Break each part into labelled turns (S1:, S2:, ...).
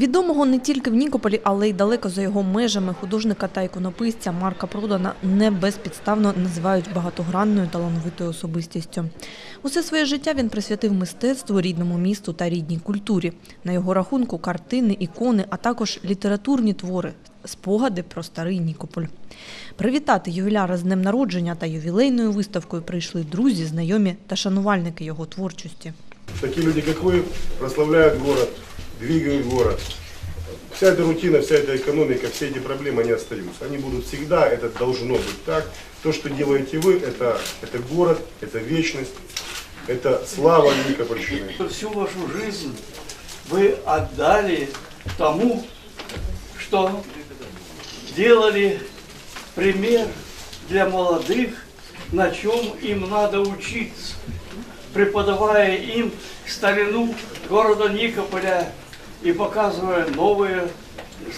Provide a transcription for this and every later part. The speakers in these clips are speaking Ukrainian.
S1: Відомого не тільки в Нікополі, але й далеко за його межами художника та іконописця Марка Продана не безпідставно називають багатогранною талановитою особистістю. Усе своє життя він присвятив мистецтву, рідному місту та рідній культурі. На його рахунку картини, ікони, а також літературні твори, спогади про старий Нікополь. Привітати ювіляра з днем народження та ювілейною виставкою прийшли друзі, знайомі та шанувальники його творчості.
S2: Такие люди, как вы, прославляют город, двигают город. Вся эта рутина, вся эта экономика, все эти проблемы, они остаются. Они будут всегда, это должно быть так. То, что делаете вы, это, это город, это вечность, это слава Никопольщины.
S3: Всю вашу жизнь вы отдали тому, что делали пример для молодых, на чем им надо учиться, преподавая им старину города Никополя и показывая новые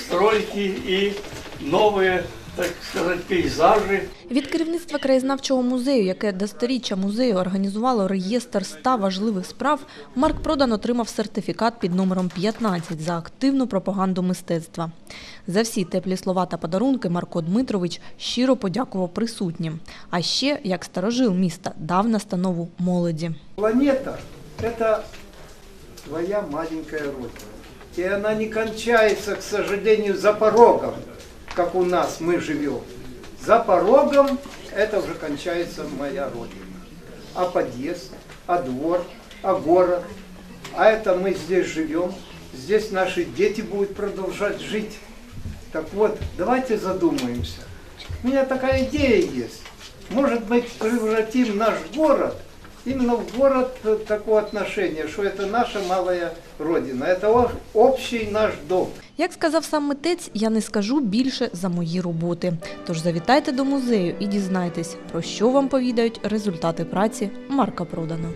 S3: стройки и новые, так сказать, пейзажи.
S1: Від керівництва краєзнавчого музею, яке до сторіччя музею організувало реєстр ста важливих справ, Марк Продан отримав сертифікат під номером 15 за активну пропаганду мистецтва. За всі теплі слова та подарунки Марко Дмитрович щиро подякував присутнім. А ще, як старожил міста, дав настанову молоді.
S4: Планета – это твоя маленькая родина. И она не кончается, к сожалению, за порогом, как у нас мы живем. За порогом это уже кончается моя родина. А подъезд, а двор, а город. А это мы здесь живем, здесь наши дети будут продолжать жить. Так вот, давайте задумаемся. У меня такая идея есть. Может быть, превратим наш город именно в город э, такого отношения, что это наша малая родина, это о- общий наш дом.
S1: Як сказав сам митець, я не скажу більше за мої роботи. Тож завітайте до музею і дізнайтесь, про що вам повідають результати праці Марка Продана.